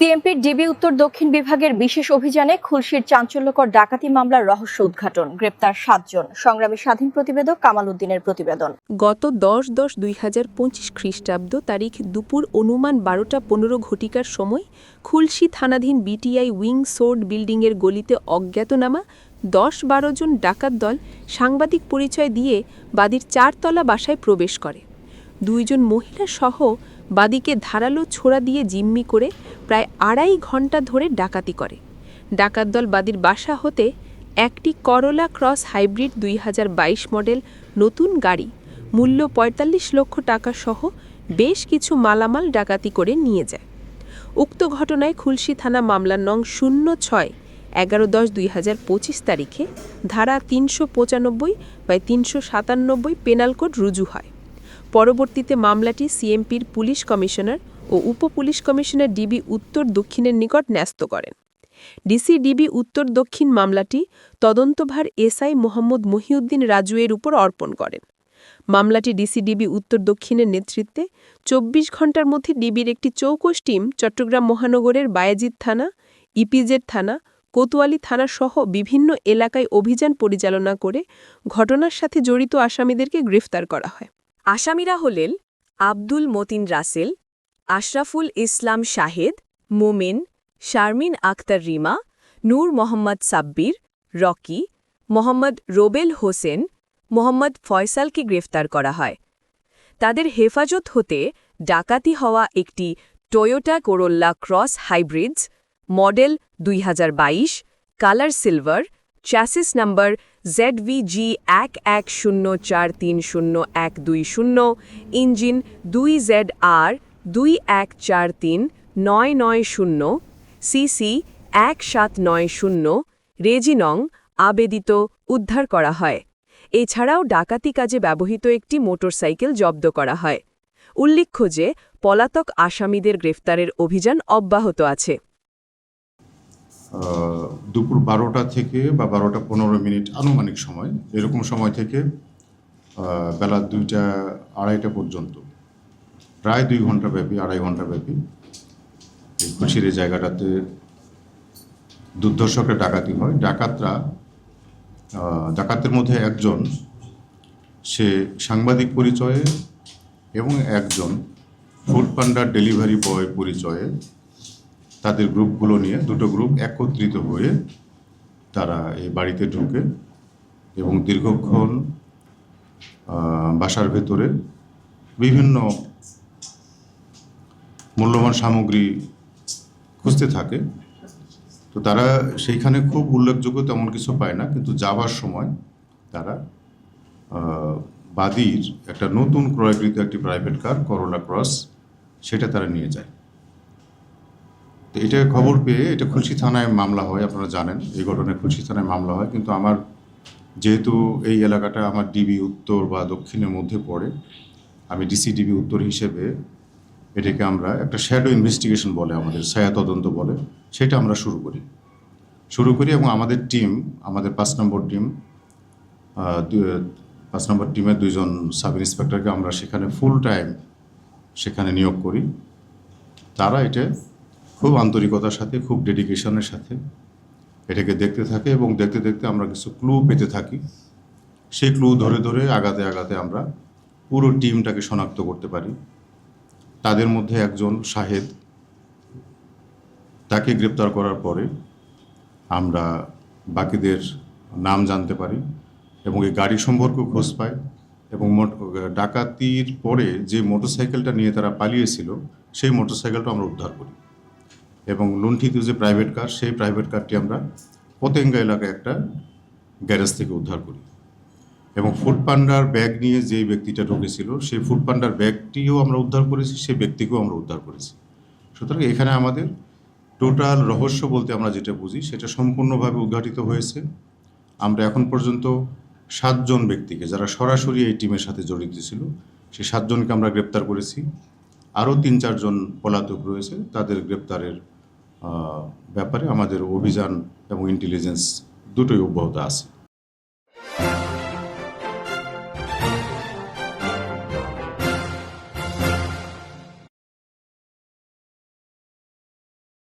সিএমপির DB উত্তর দক্ষিণ বিভাগের বিশেষ অভিযানে খুলশির চাঞ্চল্যকর ডাকাতি মামলার রহস্য উদ্ঘাটন। গ্রেপ্তার সাতজন। সংগ্রামী স্বাধীন প্রতিবেদক কামাল উদ্দিনের প্রতিবেদন। গত দশ দশ দুই হাজার পঁচিশ খ্রিস্টাব্দ তারিখ দুপুর অনুমান বারোটা পনেরো ঘটিকার সময় খুলশি থানাধীন বিটিআই উইং সোর্ড বিল্ডিংয়ের গলিতে অজ্ঞাতনামা দশ বারো জন ডাকাত দল সাংবাদিক পরিচয় দিয়ে বাদীর চারতলা বাসায় প্রবেশ করে। দুইজন মহিলা সহ বাদীকে ধারালো ছোড়া দিয়ে জিম্মি করে প্রায় আড়াই ঘণ্টা ধরে ডাকাতি করে। ডাকাত দল বাদির বাসা হতে একটি করলা ক্রস হাইব্রিড দুই হাজার বাইশ মডেল নতুন গাড়ি, মূল্য ৪৫ লক্ষ টাকা সহ বেশ কিছু মালামাল ডাকাতি করে নিয়ে যায়। উক্ত ঘটনায় খুলশি থানা মামলার নং শূন্য ছয়, এগারো দশ দুই হাজার পঁচিশ তারিখে ধারা তিনশো পঁচানব্বই বাই তিনশো সাতানব্বই পেনাল কোড রুজু হয়। পরবর্তীতে মামলাটি সিএমপির পুলিশ কমিশনার ও উপ পুলিশ কমিশনার ডিবি উত্তর দক্ষিণের নিকট ন্যস্ত করেন। ডিসি ডিবি উত্তর দক্ষিণ মামলাটি তদন্তভার এসআই মোহাম্মদ মহিউদ্দিন রাজুয়ের উপর অর্পণ করেন। মামলাটি ডিসিডিবি উত্তর দক্ষিণের নেতৃত্বে চব্বিশ ঘণ্টার মধ্যে ডিবির একটি চৌকস টিম চট্টগ্রাম মহানগরের বায়েজিদ থানা, ইপিজেড থানা, কোতোয়ালি থানা সহ বিভিন্ন এলাকায় অভিযান পরিচালনা করে ঘটনার সাথে জড়িত আসামিদেরকে গ্রেফতার করা হয়। আসামিরা হলেন আব্দুল মতিন রাসেল, আশরাফুল ইসলাম শাহেদ, মোমেন, শারমিন আক্তার রিমা, নূর মোহাম্মদ সাব্বির, রকি, মোহাম্মদ রোবেল হোসেন, মোহাম্মদ ফয়সালকে গ্রেফতার করা হয়। তাদের হেফাজত হতে ডাকাতি হওয়া একটি Toyota Corolla cross hybrids model দুই হাজার বাইশ, colour silver, chassis number ZVG এক এক শূন্য চার তিন শূন্য এক দুই শূন্য, ইঞ্জিন দুই জেড আর দুই এক চার তিন নয় নয় শূন্য সিসি এক সাত নয় শূন্য, রেজিনং আবেদিত উদ্ধার করা হয়। এছাড়াও ডাকাতি কাজে ব্যবহৃত একটি মোটরসাইকেল জব্দ করা হয়। উল্লেখ্য যে, পলাতক আসামিদের গ্রেফতারের অভিযান অব্যাহত আছে। দুপুর বারোটা থেকে বা বারোটা পনেরো মিনিট আনুমানিক সময়, এরকম সময় থেকে বেলা দুইটা, আড়াইটা পর্যন্ত। প্রায় দুই ঘণ্টা ব্যাপী, আড়াই ঘণ্টা ব্যাপী। এই খুশির এই জায়গাটাতে দুর্ধর্ষকের ডাকাতি হয়। ডাকাতরা ডাকাতের মধ্যে একজন, সে সাংবাদিক পরিচয়ে এবং একজন ফুড পান্ডার ডেলিভারি বয় পরিচয়ে তাদের গ্রুপগুলো নিয়ে দুটো গ্রুপ একত্রিত হয়ে তারা এই বাড়িতে ঢুকে এবং দীর্ঘক্ষণ বাসার ভেতরে বিভিন্ন মূল্যবান সামগ্রী খুঁজতে থাকে। তো তারা সেইখানে খুব উল্লেখযোগ্য তেমন কিছু পায় না, কিন্তু যাওয়ার সময় তারা বাদীর একটা নতুন ক্রয়কৃত একটি প্রাইভেট কার করোলা ক্রস সেটা তারা নিয়ে যায়। তো এটা খবর পেয়ে এটা খুলশি থানায় মামলা হয়, আপনারা জানেন। এই ঘটনায় খুলশি থানায় মামলা হয়। কিন্তু আমার যেহেতু এই এলাকাটা আমার ডিবি উত্তর বা দক্ষিণের মধ্যে পড়ে, আমি ডিসি ডিবি উত্তর হিসেবে এটাকে আমরা একটা শ্যাডো ইনভেস্টিগেশন বলে আমাদের ছায়া তদন্ত বলে, সেটা আমরা শুরু করি। শুরু করি এবং আমাদের টিম আমাদের পাঁচ নম্বর টিম পাঁচ নম্বর টিমের দুইজন সাব ইন্সপেক্টরকে আমরা সেখানে ফুল টাইম সেখানে নিয়োগ করি। তারা এটা খুব আন্তরিকতার সাথে, খুব ডেডিকেশনের সাথে এটাকে দেখতে থাকে এবং দেখতে দেখতে আমরা কিছু ক্লু পেতে থাকি। সেই ক্লু ধরে ধরে, আগাতে আগাতে আমরা পুরো টিমটাকে শনাক্ত করতে পারি। তাদের মধ্যে একজন শাহেদ, তাকে গ্রেপ্তার করার পরে আমরা বাকিদের নাম জানতে পারি এবং এই গাড়ি সম্পর্কে খোঁজ পাই এবং ডাকাতির পরে যে মোটরসাইকেলটা নিয়ে তারা পালিয়েছিল, সেই মোটরসাইকেলটা আমরা উদ্ধার করি। এবং লুণ্ঠিত যে প্রাইভেট কার সেই প্রাইভেট কারটি আমরা পতেঙ্গা এলাকায় একটা গ্যারেজ থেকে উদ্ধার করি। এবং ফুড পান্ডার ব্যাগ নিয়ে যে ব্যক্তিটা ঢুকেছিল, সেই ফুড পান্ডার ব্যাগটিও আমরা উদ্ধার করেছি, সেই ব্যক্তিকেও আমরা উদ্ধার করেছি। সুতরাং এখানে আমাদের টোটাল রহস্য বলতে আমরা যেটা বুঝি, সেটা সম্পূর্ণভাবে উদ্ঘাটিত হয়েছে। আমরা এখন পর্যন্ত সাতজন ব্যক্তিকে, যারা সরাসরি এই টিমের সাথে জড়িত ছিল, সেই সাতজনকে আমরা গ্রেপ্তার করেছি। আরও তিন চারজন পলাতক রয়েছে, তাদের গ্রেপ্তারের ব্যাপারে আমাদের অভিযান এবং ইন্টেলিজেন্স দুটোই অব্যাহত আছে।